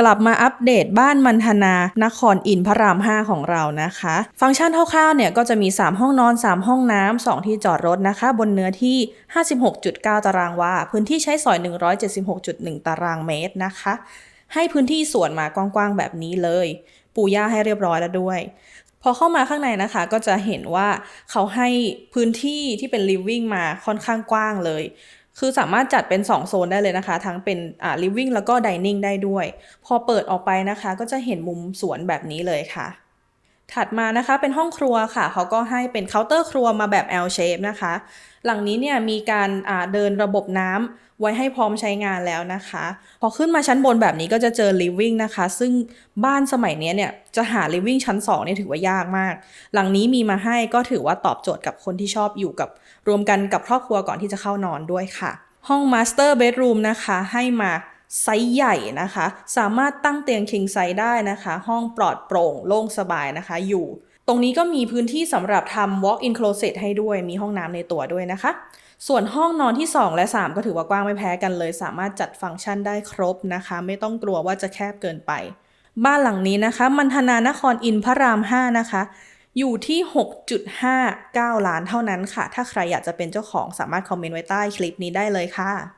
กลับมาอัปเดตบ้านมันธนานครอินพระราม 5 ของเรานะคะ ฟังก์ชันคร่าวๆเนี่ยก็จะมี 3 ห้องนอน 3 ห้องน้ำ2ที่จอดรถนะคะ บนเนื้อที่ 56.9 ตารางวา พื้นที่ใช้สอย 176.1 ตารางเมตรนะคะ ให้พื้นที่สวนมากว้างๆแบบนี้เลย ปูหญ้าให้เรียบร้อยแล้วด้วย พอเข้ามาข้างในนะคะก็จะเห็นว่าเขาให้พื้นที่ที่เป็น living มาค่อนข้างกว้างเลย คือสามารถจัดเป็น 2 โซนได้เลยนะคะ ทั้งเป็นอ่า living แล้วก็ dining ได้ด้วย พอเปิดออกไปนะคะ ก็จะเห็นมุมสวนแบบนี้เลยค่ะ ถัดมานะคะเป็นห้องครัวค่ะเขาก็ให้เป็นเคาน์เตอร์ครัวมาแบบ L shape นะคะ หลังนี้เนี่ยมีการเดินระบบน้ำไว้ให้พร้อมใช้งานแล้วนะคะ พอขึ้นมาชั้นบนแบบนี้ก็จะเจอ living นะคะ ซึ่งบ้านสมัยนี้เนี่ยจะหา living ชั้น2เนี่ยถือว่ายากมาก หลังนี้มีมาให้ก็ถือว่าตอบโจทย์กับคนที่ชอบอยู่กับ รวมกันกับครอบครัวก่อนที่จะเข้านอนด้วยค่ะ ห้อง master bedroom นะคะให้มา ไซส์ใหญ่นะคะ สามารถตั้งเตียง king size ได้นะคะ ห้องปลอดโปร่งโล่งสบายนะคะ อยู่ ตรงนี้ก็มีพื้นที่สำหรับทำ walk in closet ให้ด้วย มีห้องน้ำในตัวด้วยนะคะ ส่วนห้องนอนที่ 2 และ 3 ก็ถือว่ากว้างไม่แพ้กันเลย สามารถจัดฟังก์ชันได้ครบนะคะ ไม่ต้องกลัวว่าจะแคบเกินไป บ้านหลังนี้นะคะ มันธนานครอินพระราม 5 นะคะอยู่ที่ 6.59 ล้านเท่านั้นค่ะ ถ้าใครอยากจะเป็นเจ้าของสามารถคอมเมนต์ไว้ใต้คลิปนี้ได้เลยค่ะ